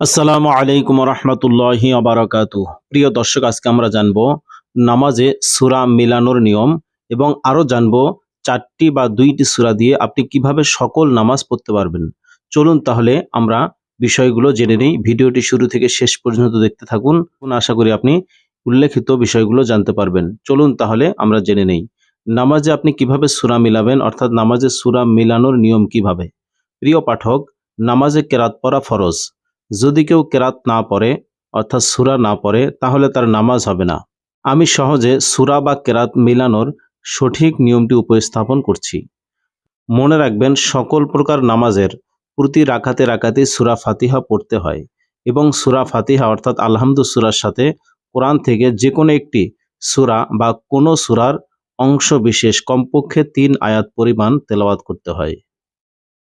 আসসালামু আলাইকুম রহমতুল্লাহি আবরাকাতু প্রিয় দর্শক, আজকে আমরা জানব নামাজে সুরা মিলানোর নিয়ম এবং আরও জানব চারটি বা দুইটি সুরা দিয়ে আপনি কীভাবে সকল নামাজ পড়তে পারবেন। চলুন তাহলে আমরা বিষয়গুলো জেনে নিই। ভিডিওটি শুরু থেকে শেষ পর্যন্ত দেখতে থাকুন। আশা করি আপনি উল্লেখিত বিষয়গুলো জানতে পারবেন। চলুন তাহলে আমরা জেনে নেই। নামাজে আপনি কীভাবে সুরা মিলাবেন, অর্থাৎ নামাজে সুরা মিলানোর নিয়ম কীভাবে? প্রিয় পাঠক, নামাজে কেরাত পড়া ফরজ। যদি কেউ কেরাত না পড়ে, অর্থাৎ সুরা না পড়ে, তাহলে তার নামাজ হবে না। আমি সহজে সুরা বা কেরাত মিলানোর সঠিক নিয়মটি উপস্থাপন করছি। মনে রাখবেন, সকল প্রকার নামাজের প্রতি রাখাতে রাখাতে সুরা ফাতিহা পড়তে হয় এবং সুরা ফাতিহা অর্থাৎ আলহামদু সুরার সাথে কোরআন থেকে যে কোনো একটি সুরা বা কোনো সুরার অংশ বিশেষ কমপক্ষে তিন আয়াত পরিমাণ তেলাওয়াত করতে হয়।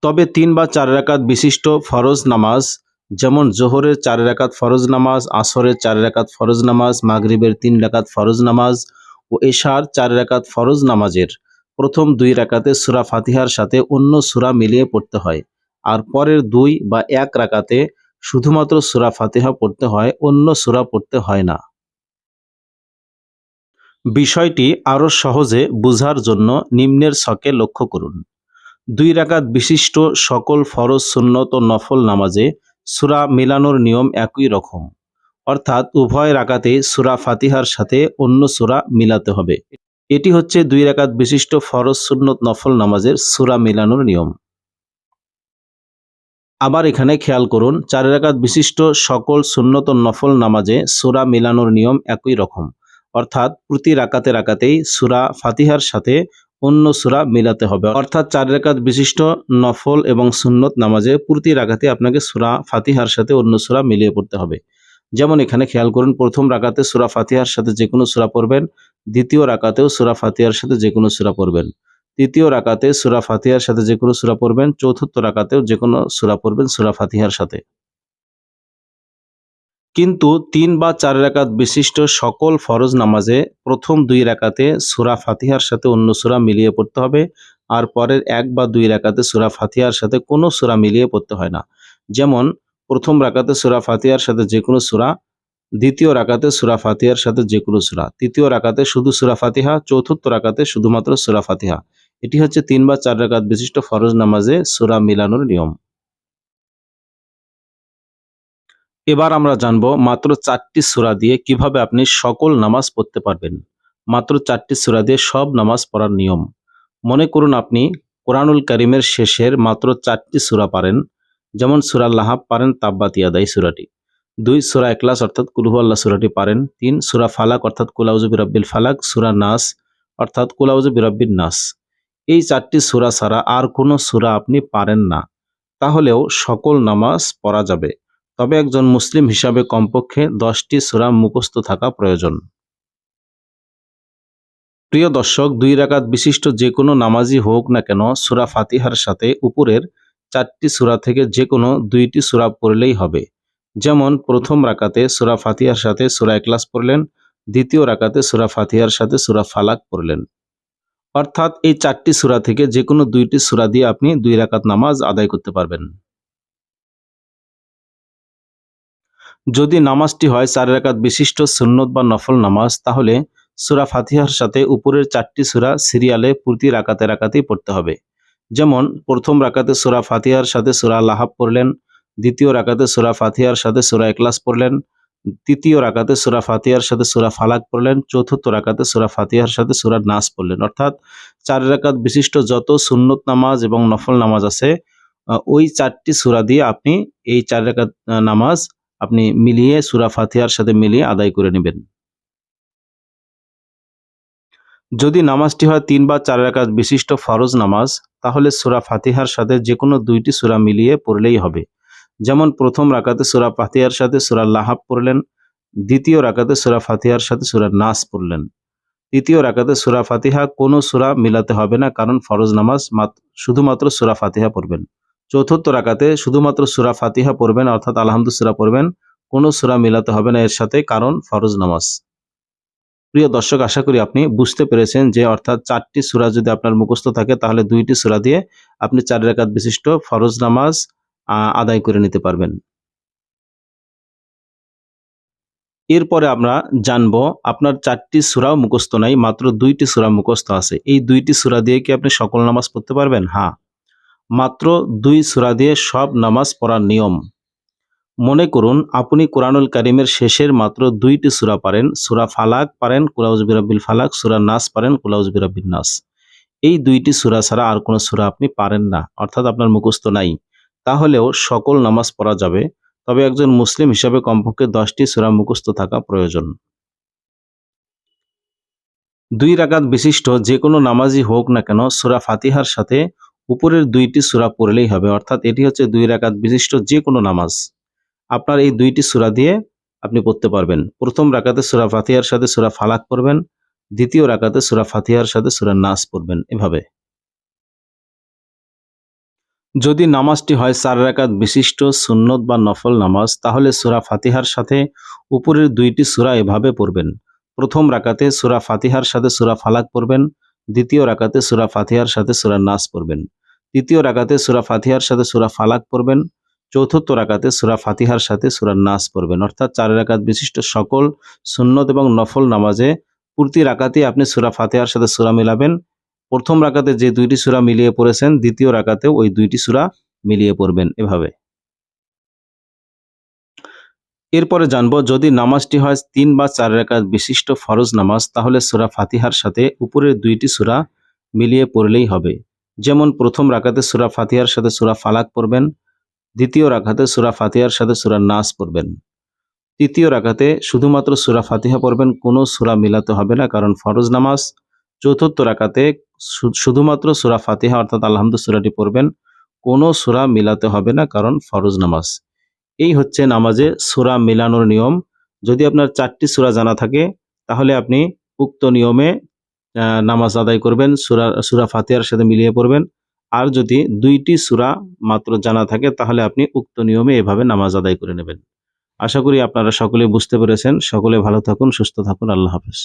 তবে তিন বা চার রাকাত বিশিষ্ট ফরজ নামাজ যেমন জোহরের চার রাকাত ফরজ নামাজ, আসরের চার রাকাত ফরজ নামাজ, মাগরিবের তিন রাকাত ফরজ নামাজ ও এশার চার রাকাত ফরজ নামাজের। প্রথম দুই রাকাতে সুরা ফাতিহার সাথে অন্য সুরা মিলিয়ে পড়তে হয়। আর পরের দুই বা এক রাকাতে শুধুমাত্র সুরা ফাতিহা পড়তে হয়, অন্য সুরা পড়তে হয় না। বিষয়টি আরও সহজে বুঝার জন্য নিম্নের ছকে লক্ষ্য করুন। দুই রাকাত বিশিষ্ট সকল ফরজ সুন্নত নফল নামাজে সুরা মিলানোর নিয়ম একই রকম। অর্থাৎ উভয় রাকাতে সুরা ফাতিহার সাথে অন্য সুরা মিলাতে হবে। এটি হচ্ছে দুই রাকাত বিশিষ্ট ফরজ সুন্নত নফল নামাজের সুরা মিলানোর নিয়ম। আবার এখানে খেয়াল করুন, চার রাকাত বিশিষ্ট সকল সুন্নত নফল নামাজে সুরা মিলানোর নিয়ম একই রকম। অর্থাৎ প্রতি রাকাতে রাকাতেই সুরা ফাতিহার সাথে অন্য সুরা মিলাতে হবে। অর্থাৎ চার রেখাত বিশিষ্ট নফল এবং সুন্নত নামাজে প্রতি রাখাতে আপনাকে সুরা ফাতিহার সাথে অন্য সুরা মিলিয়ে পড়তে হবে। যেমন এখানে খেয়াল করুন, প্রথম রাকাতে সুরা ফাতিহার সাথে যে কোনো সুরা পড়বেন, দ্বিতীয় রাকাতেও সুরা ফাতিহার সাথে যে কোনো সুরা পড়বেন। তৃতীয় রাকাতে সুরা ফাতিহার সাথে যে কোনো সুরা পড়বেন, চতুর্থ রাকাতেও যে কোনো সুরা পড়বেন সুরা ফাতিহার সাথে। কিন্তু তিন বা চার রাকাত বিশিষ্ট সকল ফরজ নামাজে প্রথম দুই রাকাতে সুরা ফাতিহার সাথে অন্য সুরা মিলিয়ে পড়তে হবে আর পরের এক বা দুই রাকাতে সুরা ফাতিহার সাথে কোনো সুরা মিলিয়ে পড়তে হয় না। যেমন প্রথম রাকাতে সুরা ফাতিহার সাথে যে কোনো সুরা, দ্বিতীয় রাকাতে সুরা ফাতিহার সাথে যে কোনো সুরা, তৃতীয় রাকাতে শুধু সুরা ফাতিহা, চতুর্থ রাকাতে শুধুমাত্র সুরা ফাতিহা। এটি হচ্ছে তিন বা চার রাকাত বিশিষ্ট ফরজ নামাজে সুরা মিলানোর নিয়ম। এবার আমরা জানব মাত্র চারটি সুরা দিয়ে কীভাবে আপনি সকল নামাজ পড়তে পারবেন। মাত্র চারটি সুরা দিয়ে সব নামাজ পড়ার নিয়ম। মনে করুন আপনি কোরআনুল করিমের শেষের মাত্র চারটি সুরা পারেন, যেমন সুরা লাহাব পারেন তাব্বাত ইয়াদাই সুরাটি। দুই সুরা একলাস অর্থাৎ কুলহু আল্লাহ সুরাটি পারেন। তিন সুরা ফালাক অর্থাৎ কুলাউজু বিরাব্বিল ফালাক, সুরা নাস অর্থাৎ কুলাউজু বিরাব্বিন নাস। এই চারটি সুরা ছাড়া আর কোনো সুরা আপনি পারেন না। তাহলেও সকল নামাজ পড়া যাবে। তবে একজন মুসলিম হিসাবে কমপক্ষে দশটি সুরা মুখস্থ থাকা প্রয়োজন। প্রিয় দর্শক, দুই রাকাত বিশিষ্ট যে কোনো নামাজি হোক না কেন, সুরা ফাতিহার সাথে উপরের চারটি সুরা থেকে যে কোনো দুইটি সুরা পড়লেই হবে। যেমন, প্রথম রাকাতে সুরা ফাতিহার সাথে সুরা একলাস পড়লেন, দ্বিতীয় রাকাতে সুরা ফাতিহার সাথে সুরা ফালাক পড়লেন। অর্থাৎ এই চারটি সুরা থেকে যে কোনো দুইটি সুরা দিয়ে আপনি দুই রাকাত নামাজ আদায় করতে পারবেন। যদি নামাজটি হয় চার রাকাত বিশিষ্ট সুন্নত বা নফল নামাজ, তাহলে সুরা ফাতিহার সাথে উপরের চারটি সুরা সিরিয়ালে প্রতি রাকাতে রাকাতেই পড়তে হবে। যেমন, প্রথম রাকাতে সুরা ফাতিহার সাথে সুরা লাহাব পড়লেন, দ্বিতীয় রাকাতে সুরা ফাতিহার সাথে সুরা একলাস পড়লেন, তৃতীয় রাকাতে সুরা ফাতিহার সাথে সুরা ফালাক পড়লেন, চতুর্থ রাকাতে সুরা ফাতিহার সাথে সুরা নাস পড়লেন। অর্থাৎ চার রাকাত বিশিষ্ট যত সুন্নত নামাজ এবং নফল নামাজ আছে ওই চারটি সুরা দিয়ে আপনি এই চার রাকাত নামাজ আপনি মিলিয়ে সুরা ফাতিহার সাথে মিলিয়ে আদায় করে নেবেন। যদি নামাজটি হয় তিন বা চার রাকাত বিশিষ্ট ফরজ নামাজ, তাহলে সুরা ফাতিহার সাথে যে কোনো দুইটি সুরা মিলিয়ে পড়লেই হবে। যেমন প্রথম রাকাতে সুরা ফাতিহার সাথে সুরা লাহাব পড়লেন, দ্বিতীয় রাকাতে সুরা ফাতিহার সাথে সুরা নাস পড়লেন। তৃতীয় রাকাতে সুরা ফাতিহা কোনো সুরা মিলাতে হবে না, কারণ ফরজ নামাজ শুধুমাত্র সুরা ফাতিহা পড়বেন। চতুর্থ রাকাতে শুধুমাত্র সুরা ফাতিহা পড়বেন, অর্থাৎ আলহামদু সুরা পড়বেন, কোনো সুরা মিলাতে হবে না এর সাথে, কারণ ফরজ নামাজ। প্রিয় দর্শক, আশা করি আপনি বুঝতে পেরেছেন যে, অর্থাৎ চারটি সুরা যদি আপনার মুখস্থ থাকে, তাহলে দুইটি সুরা দিয়ে আপনি চার রেখাত বিশিষ্ট ফরজ নামাজ আদায় করে নিতে পারবেন। এরপরে আমরা জানব, আপনার চারটি সূরাও মুখস্থ নাই, মাত্র দুইটি সূরা মুখস্থ আছে। এই দুইটি সূরা দিয়ে কি আপনি সকল নামাজ পড়তে পারবেন? হ্যাঁ। মাত্র দুই সূরা দিয়ে সব নামাজ পড়ার নিয়ম। মনে করুন, আপনি কোরআনুল কারিমের শেষের মাত্র দুইটি সূরা পারেন। সুরা ফালাক পারেন কুলাউজ বিরাব্বিল ফালাক, সূরা নাস পারেন কুলাউজ বিরাব্বিন নাস। এই দুইটি সূরা ছাড়া আর কোনো সূরা আপনি পারেন না, অর্থাৎ আপনার মুখস্থ নাই। তাহলেও সকল নামাজ পড়া যাবে, তবে একজন মুসলিম হিসাবে কমপক্ষে দশটি সূরা মুখস্থ থাকা প্রয়োজন। দুই রাকাত বিশিষ্ট যে কোনো নামাজই হোক না কেন, সুরা ফাতিহার সাথে উপরের দুইটি সূরা পড়লেই হবে, অর্থাৎ এটি হচ্ছে দুই রাকাত বিশিষ্ট যে কোনো নামাজ। আপনার এই দুইটি সূরা দিয়ে আপনি পড়তে পারবেন। প্রথম রাকাতে সূরা ফাতিহার সাথে সূরা ফালাক পড়বেন, দ্বিতীয় রাকাতে সূরা ফাতিহার সাথে সূরা নাস পড়বেন এভাবে। যদি নামাজটি হয় চার রাকাত বিশিষ্ট সুন্নত বা নফল নামাজ, তাহলে সুরা ফাতিহার সাথে উপরের দুইটি সূরা এভাবে পড়বেন। প্রথম রাকাতে সুরা ফাতিহার সাথে সুরা ফালাক পড়বেন দ্বিতীয় রাকাতে সুরা ফাতিহার সাথে সূরা নাস পড়বেন। তৃতীয় রাকাতে সুরা ফাতিহার সাথে সুরা ফালাক পড়বেন। চতুর্থ রাকাতে সুরা ফাতিহার সাথে সূরা নাস পড়বেন। অর্থাৎ চার রাকাত বিশিষ্ট সকল সুন্নত এবং নফল নামাজে প্রতি রাকাতে আপনি সুরা ফাতিহার সাথে সুরা মিলাবেন। প্রথম রাকাতে যে দুইটি সুরা মিলিয়ে পড়েছেন, দ্বিতীয় রাকাতে ওই দুইটি সুরা মিলিয়ে পড়বেন এভাবে। এরপরে জানব, যদি নামাজটি হয় তিন বা চার রাকাত বিশিষ্ট ফরজ নামাজ, তাহলে সুরা ফাতিহার সাথে উপরের দুইটি সুরা মিলিয়ে পড়লেই হবে। যেমন প্রথম রাকাতে সুরা ফাতিহার সাথে সুরা ফালাক পড়বেন, দ্বিতীয় রাকাতে সুরা ফাতিহার সাথে সুরা নাস পড়বেন। তৃতীয় রাকাতে শুধুমাত্র সুরা ফাতিহা পড়বেন, কোনো সুরা মিলাতে হবে না, কারণ ফরজ নামাজ। চতুর্থ রাকাতে শু- শুধুমাত্র সুরা ফাতিহা অর্থাৎ আলহামদু সুরাটি পড়বেন, কোনো সুরা মিলাতে হবে না, কারণ ফরজ নামাজ। এই হচ্ছে নামাজে সুরা মিলানোর নিয়ম। যদি আপনার চারটি সুরা জানা থাকে, তাহলে আপনি উক্ত নিয়মে নামাজ আদায় করবেন, সুরা সুরা ফাতিহার সাথে মিলিয়ে পড়বেন। আর যদি দুইটি সুরা মাত্র জানা থাকে, তাহলে আপনি উক্ত নিয়মে এভাবে নামাজ আদায় করে নেবেন। আশা করি আপনারা সকলে বুঝতে পেরেছেন। সকলে ভালো থাকুন, সুস্থ থাকুন। আল্লাহ হাফেজ।